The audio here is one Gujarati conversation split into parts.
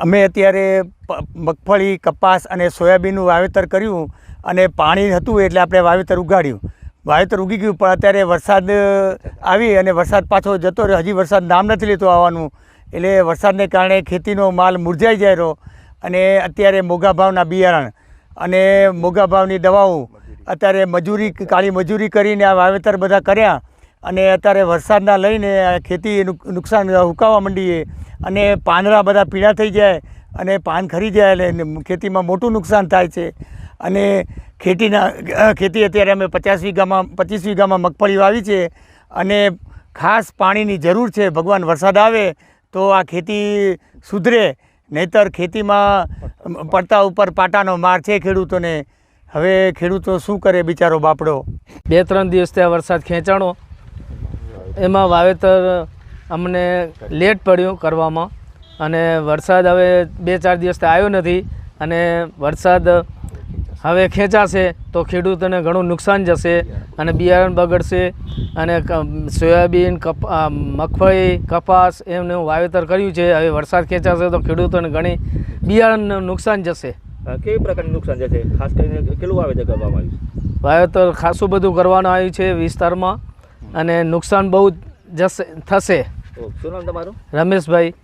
અમે અત્યારે મગફળી, કપાસ અને સોયાબીનનું વાવેતર કર્યું અને પાણી હતું એટલે આપણે વાવેતર ઉગાડ્યું. વાવેતર ઉગી ગયું, પણ અત્યારે વરસાદ આવી અને વરસાદ પાછો જતો રહ્યો. હજી વરસાદ નામ નથી લેતો આવવાનું. એટલે વરસાદને કારણે ખેતીનો માલ મુરઝાઈ જાય રહ્યો અને અત્યારે મોગા ભાવના બિયારણ અને મોગા ભાવની દવાઓ, અત્યારે મજૂરી, કાળી મજૂરી કરીને આ વાવેતર બધા કર્યા અને અત્યારે વરસાદના લઈને ખેતી નુકસાન હુકાવા માંડીએ. અને પાંદડા બધા પીળા થઈ જાય અને પાન ખરી જાય એટલે ખેતીમાં મોટું નુકસાન થાય છે. અને ખેતીના ખેતી અત્યારે અમે પચાસ વીઘામાં, પચીસ વીઘામાં મગફળી વાવી છે. અને ખાસ પાણીની જરૂર છે, ભગવાન વરસાદ આવે તો આ ખેતી સુધરે. નહીતર ખેતીમાં પડતા ઉપર પાટાનો માર છે ખેડૂતોને. હવે ખેડૂતો શું કરે બિચારો બાપડો? બે ત્રણ દિવસ ત્યાં વરસાદ ખેંચાણો. એમાં વાવેતર અમને લેટ પડ્યું કરવામાં અને વરસાદ હવે બે ચાર દિવસથી આવ્યો નથી અને વરસાદ હવે ખેંચાશે તો ખેડૂતોને ઘણું નુકસાન જશે અને બિયારણ બગડશે અને સોયાબીન કપા મગફળી કપાસ એમનું વાવેતર કર્યું છે. હવે વરસાદ ખેંચાશે તો ખેડૂતોને ઘણી બિયારણનું નુકસાન જશે. કેવી પ્રકારનું નુકસાન જશે? ખાસ કરીને કેટલું વાવેતર કરવામાં આવ્યું વાવેતર ખાસું બધું કરવાનું આવ્યું છે વિસ્તારમાં. અને નુકસાન બહુ જશે થશે. શું નામ તમારું? રમેશભાઈ.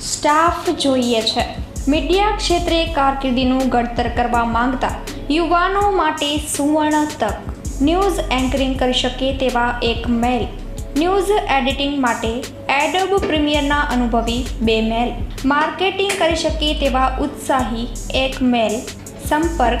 સ્ટાફ જોઈએ છે. મીડિયા ક્ષેત્રે કારકિર્દીનું ઘડતર કરવા માંગતા યુવાનો માટે સુવર્ણ તક. ન્યૂઝ એન્કરિંગ કરી શકે તેવા એક મેલ. ન્યૂઝ એડિટિંગ માટે એડોબ પ્રીમિયરના અનુભવી બે મેલ. માર્કેટિંગ કરી શકે તેવા ઉત્સાહી એક મેલ. સંપર્ક